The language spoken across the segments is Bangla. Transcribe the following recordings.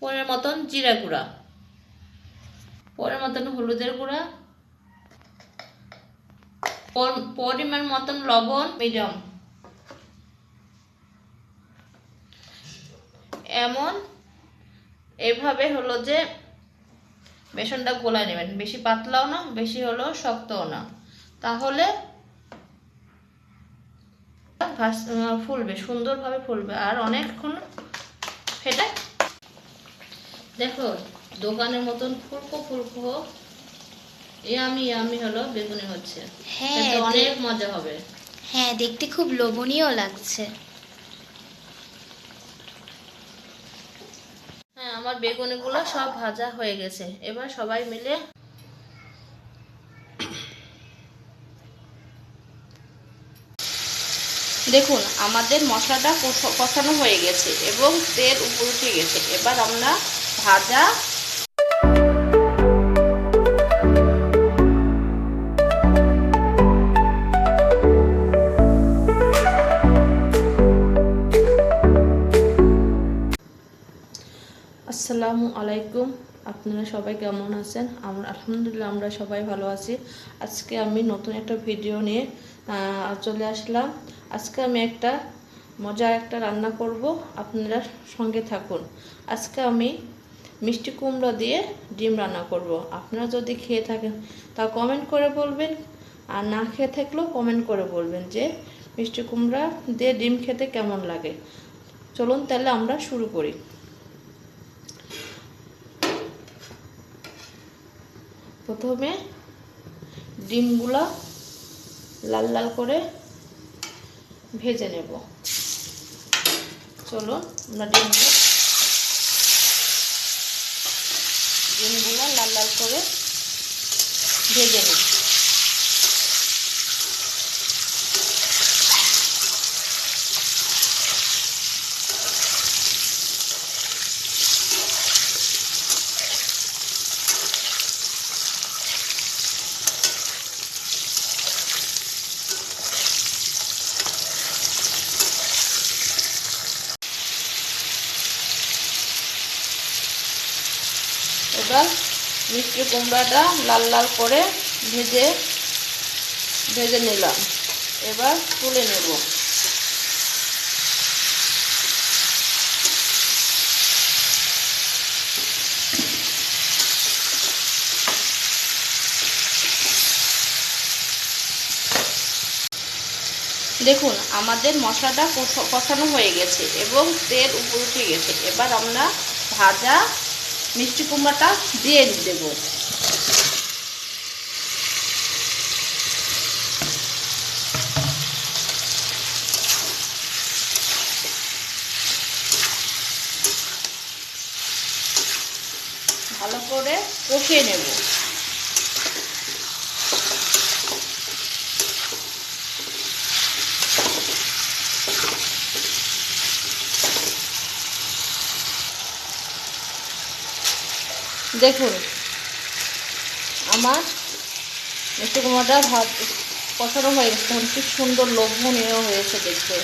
পরের মতন জিরা গুঁড়া। পরের মতন হলুদের গুঁড়া। পর- পরিমাণ মতন লবণ, মিডিয়াম। এমন, এভাবে হলো যে বেসনটা গোলা নেবেন। বেশি পাতলাও না, বেশি হলো শক্তও না। তাহলে ফুলবে, সুন্দরভাবে ফুলবে। আর অনেকক্ষণ ফেটে দেখো দোকানের মতন ফুলকো ফুলকো ইয়ামি ইয়ামি হলো বেগুনি হচ্ছে। হ্যাঁ, অনেক মজা হবে। হ্যাঁ দেখতে খুব লোভনীয় লাগছে। হ্যাঁ আমার বেগুনিগুলো সব ভাজা হয়ে গেছে। এবার সবাই মিলে দেখুন আমাদের মশলাটা কষা- কষানো হয়ে গেছে এবং তেল উপর উঠে গেছে। এবার আমরা ভাজা। আসসালামু আলাইকুম। আপনারা সবাই কেমন আছেন? আমরা আলহামদুলিল্লাহ আমরা সবাই ভালো আছি। আজকে আমি নতুন একটা ভিডিও নিয়ে চলে আসলাম। আজকে আমি একটা মজার একটা রান্না করব। আপনারা সঙ্গে থাকুন। আজকে আমি মিষ্টি কুমড়ো দিয়ে ডিম রান্না করব। আপনারা যদি খেয়ে থাকেন, তা কমেন্ট করে বলবেন। আর না খেয়ে থাকলেও কমেন্ট করে বলবেন যে, মিষ্টি কুমড়া দিয়ে ডিম খেতে কেমন লাগে? চলুন তাহলে আমরা শুরু করি। প্রথমে ডিমগুলা লাল লাল করে ভেজে নেব। চলুন আমরা ডিমগুলো ডিমগুলো লাল লাল করে ভেজে নেব এবার মিষ্টি কুমড়াটা লাল লাল করে ভেজে ভেজে নিলাম। এবার তুলে নেব। দেখুন, আমাদের মশলাটা কষা- কষানো হয়ে গেছে এবং তেল উপর উঠে গেছে। এবার আমরা ভাজা মিষ্টি কুমড়াটা দিয়ে দেব। ভালো করে কষিয়ে নেব। দেখুন, আমার মিষ্টি কুমড়াটা ভাত কষানো হয়ে গেছে কি সুন্দর লোভনীয় হয়েছে দেখতে।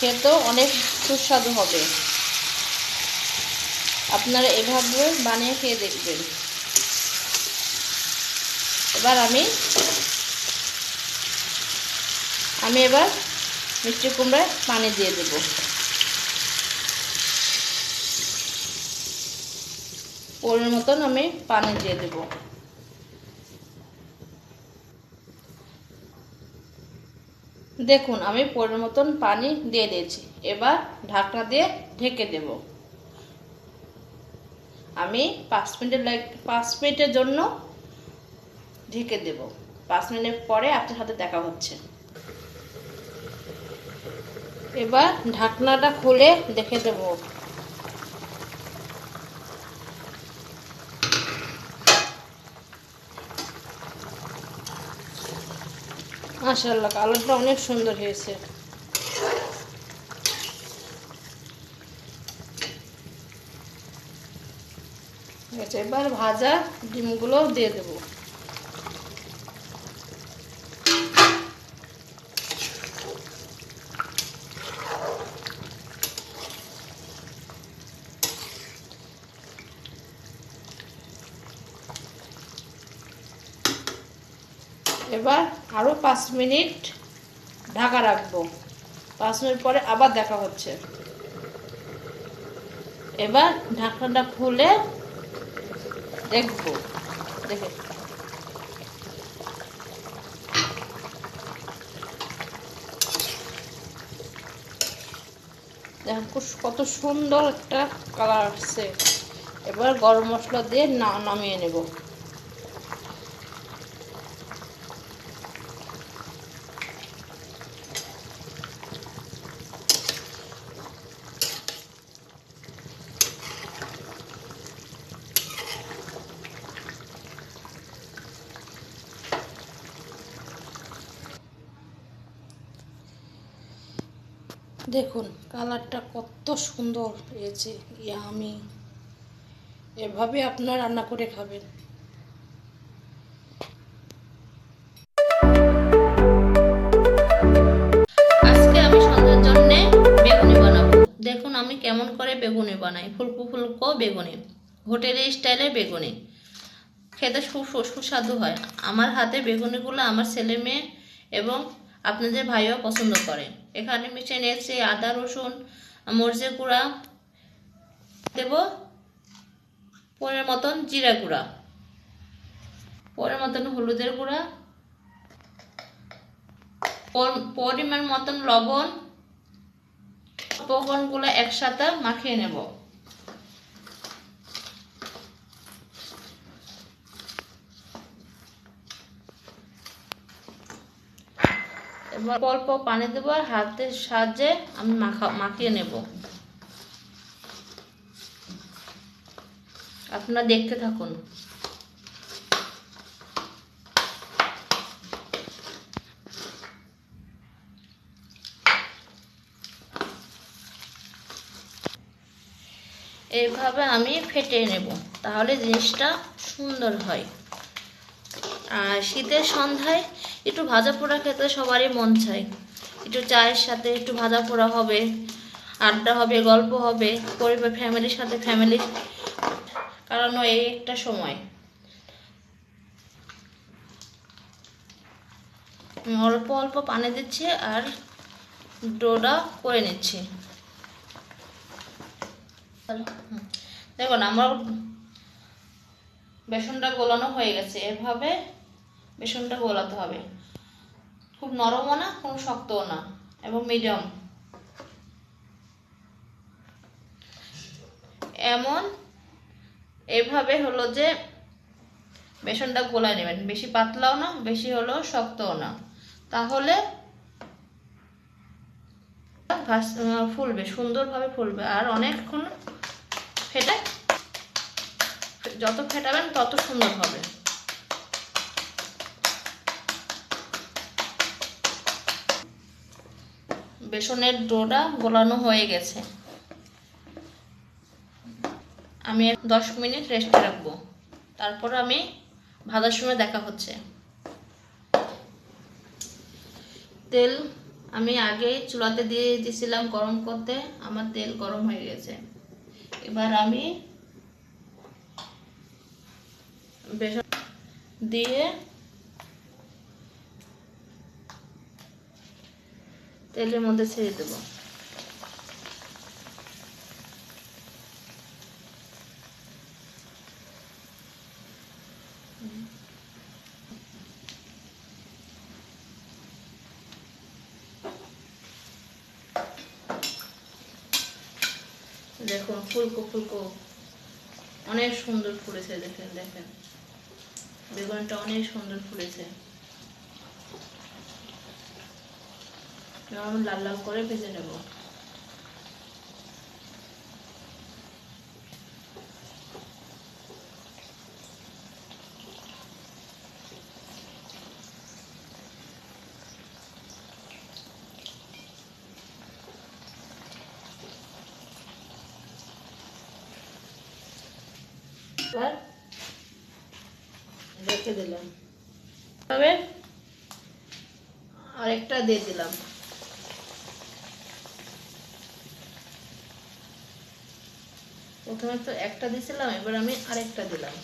খেতেও অনেক সুস্বাদু হবে। আপনারা এভাবে বানিয়ে খেয়ে দেখবেন। এবার আমি আমি এবার মিষ্টি কুমড়ায় পানি দিয়ে দেবো। পরের মতন আমি পানি দিয়ে দেব। দেখুন, আমি পরের মতন পানি দিয়ে দিয়েছি। এবার ঢাকনা দিয়ে ঢেকে দেব। আমি পাঁচ মিনিটের লাগ পাঁচ মিনিটের জন্য ঢেকে দেব। পাঁচ মিনিট পরে আপনার সাথে দেখা হচ্ছে। এবার ঢাকনাটা খুলে দেখে দেবো। মাশাআল্লাহ কালারটা অনেক সুন্দর হয়েছে। এবার ভাজা ডিমগুলো দিয়ে দেবো। এবার আরও পাঁচ মিনিট ঢাকা রাখব। পাঁচ মিনিট পরে আবার দেখা হচ্ছে। এবার ঢাকনাটা খুলে দেখব। দেখে। দেখেন কত সুন্দর একটা কালার আসছে। এবার গরম মশলা দিয়ে না নামিয়ে নেব। দেখুন, কালারটা কত সুন্দর হয়েছে ইয়ামি। এভাবে আপনারা রান্না করে খাবেন। আজকে আমি সন্ধ্যার জন্য বেগুনি বানাবো। দেখুন, আমি কেমন করে বেগুনি বানাই। ফুলকো ফুলকো বেগুনি। হোটেলের স্টাইলের বেগুনি। খেতে সুস্বাদু হয়। আমার হাতে বেগুনিগুলো আমার ছেলে মেয়ে এবং আপনাদের ভাইও পছন্দ করে এখানে মিশিয়ে নিয়েছি আদা, রসুন, মরিচের গুঁড়া। দেব পরের মতন জিরা গুঁড়া। পরের মতন হলুদের গুঁড়া। পর- পরিমাণ মতন লবণ। উপকরণগুলো একসাথে মাখিয়ে নেব। অল্প পানি দেবো আর হাতের সাহায্যে আমি মাখা মাখিয়ে নেব। আপনারা দেখতে থাকুন। এইভাবে আমি ফেটে নেব, তাহলে জিনিসটা সুন্দর হয়। আর শীতের সন্ধ্যায় একটু ভাজা পোড়া খেতে সবারই মন চায়। একটু চায়ের সাথে একটু ভাজা পোড়া হবে, আড্ডা হবে, গল্প হবে, পরিবার ফ্যামিলির সাথে ফ্যামিলি কারণ এই একটা সময়। অল্প অল্প পানি দিচ্ছি আর ডোটা করে নিচ্ছি। দেখুন, আমার বেসনটা গোলানো হয়ে গেছে। এভাবে বেসনটা গোলাতে হবে। খুব নরমও না কোনো শক্তও না এবং মিডিয়াম এমন, এভাবে হলো যে বেসনটা গোলায় নেবেন। বেশি পাতলাও না, বেশি হলো শক্তও না। তাহলে ফুলবে, সুন্দরভাবে ফুলবে। আর অনেকক্ষণ ফেটে যত ফেটাবেন তত সুন্দর হবে। বেসনের ডোটা গোলানো হয়ে গেছে। আমি দশ মিনিট রেস্টে রাখব। তারপর আমি ভাজার সময় দেখা হচ্ছে। তেল আমি আগেই চুলাতে দিয়ে দিয়েছিলাম গরম করতে, আমার তেল গরম হয়ে গেছে। এবার আমি বেসন দিয়ে তেলের মধ্যে ছেড়ে দেবো। দেখুন, ফুলকো ফুলকো। অনেক সুন্দর ফুলেছে, দেখেন দেখেন। বেগুনটা অনেক সুন্দর ফুলেছে। এবার আমি লাল লাল করে ভেজে নেব। এবার রেখে দিলাম। তবে আরেকটা দিয়ে দিলাম। প্রথমে তো একটা দিয়েছিলাম এবার আমি আরেকটা দিলাম।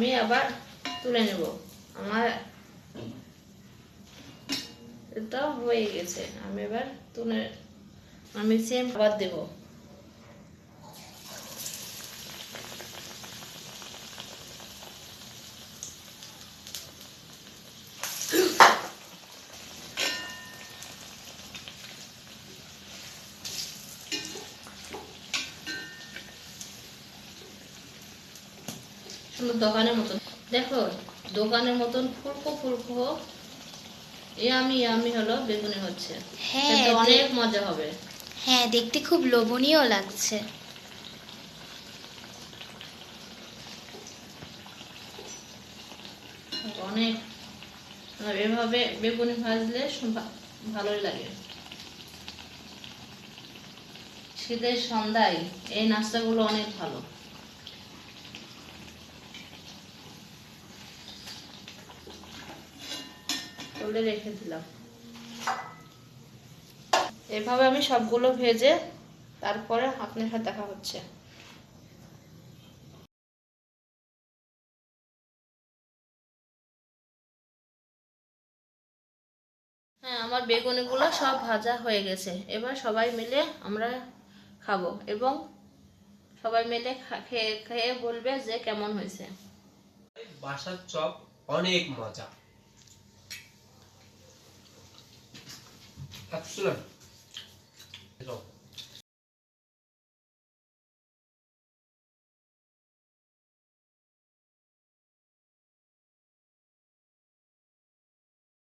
আমি আবার তুলে নেব। আমার এটা হয়ে গেছে। আমি এবার তুলে, আমি সেম আবার দেব। সুন্দর দোকানের মতন। দেখো দোকানের মতন ফুলকো ফুলকো ইয়ামি ইয়ামি হলো বেগুনি হচ্ছে। হ্যাঁ অনেক মজা হবে। হ্যাঁ দেখতে খুব লোভনীয় লাগছে। অনেক। এভাবে বেগুনি ভাজলে ভালোই লাগে। শীতের সন্ধ্যায় এই নাস্তাগুলো অনেক ভালো। তুলে রেখে দিলাম। এভাবে আমি সবগুলো ভেজে তারপরে আপনার সাথে দেখা হচ্ছে। হ্যাঁ আমার বেগুনিগুলো সব ভাজা হয়ে গেছে। এবার সবাই মিলে আমরা খাব এবং সবাই মিলে খেয়ে খেয়ে বলবে যে কেমন হয়েছে। বাসার চপ অনেক মজা। 다 추스러.